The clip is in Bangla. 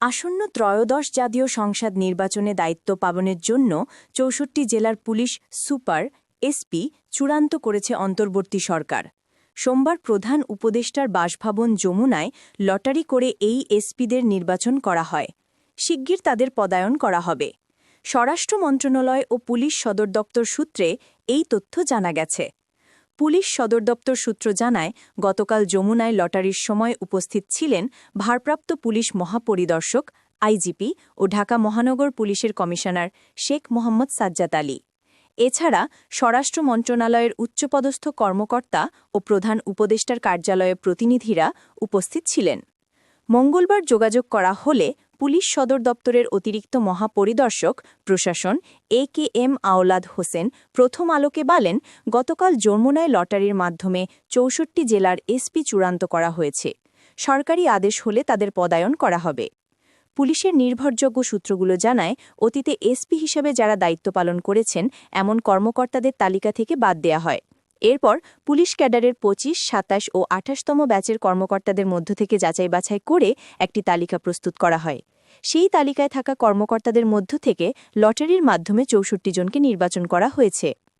আসন্ন ত্রয়োদশ জাতীয় সংসদ নির্বাচনে দায়িত্ব পালনের জন্য চৌষট্টি জেলার পুলিশ, সুপার, এসপি চূড়ান্ত করেছে অন্তর্বর্তী সরকার। সোমবার প্রধান উপদেষ্টার বাসভবন যমুনায় লটারি করে এই এসপিদের নির্বাচন করা হয়। শিগগির তাদের পদায়ন করা হবে। স্বরাষ্ট্র মন্ত্রণালয় ও পুলিশ সদর দপ্তর সূত্রে এই তথ্য জানা গেছে। পুলিশ সদর দপ্তর সূত্র জানায়, গতকাল যমুনায় লটারির সময় উপস্থিত ছিলেন ভারপ্রাপ্ত পুলিশ মহাপরিদর্শক, আইজিপি ও ঢাকা মহানগর পুলিশের কমিশনার শেখ মোহাম্মদ সাজ্জাদ আলী। এছাড়া স্বরাষ্ট্র মন্ত্রণালয়ের উচ্চপদস্থ কর্মকর্তা ও প্রধান উপদেষ্টার কার্যালয়ের প্রতিনিধিরা উপস্থিত ছিলেন। মঙ্গলবার যোগাযোগ করা হলে পুলিশ সদর দপ্তরের অতিরিক্ত মহাপরিদর্শক, প্রশাসন, এ কে এম আওলাদ হোসেন প্রথম আলোকে বলেন, গতকাল যমুনায় লটারির মাধ্যমে চৌষট্টি জেলার এসপি চূড়ান্ত করা হয়েছে। সরকারি আদেশ হলে তাদের পদায়ন করা হবে। পুলিশের নির্ভরযোগ্য সূত্রগুলো জানায়, অতীতে এসপি হিসেবে যারা দায়িত্ব পালন করেছেন, এমন কর্মকর্তাদের তালিকা থেকে বাদ দেয়া হয়। এরপর পুলিশ ক্যাডারের পঁচিশ, সাতাশ ও আঠাশতম ব্যাচের কর্মকর্তাদের মধ্য থেকে যাচাই বাছাই করে একটি তালিকা প্রস্তুত করা হয়। সেই তালিকায় থাকা কর্মকর্তাদের মধ্য থেকে লটারির মাধ্যমে চৌষট্টি জনকে নির্বাচন করা হয়েছে।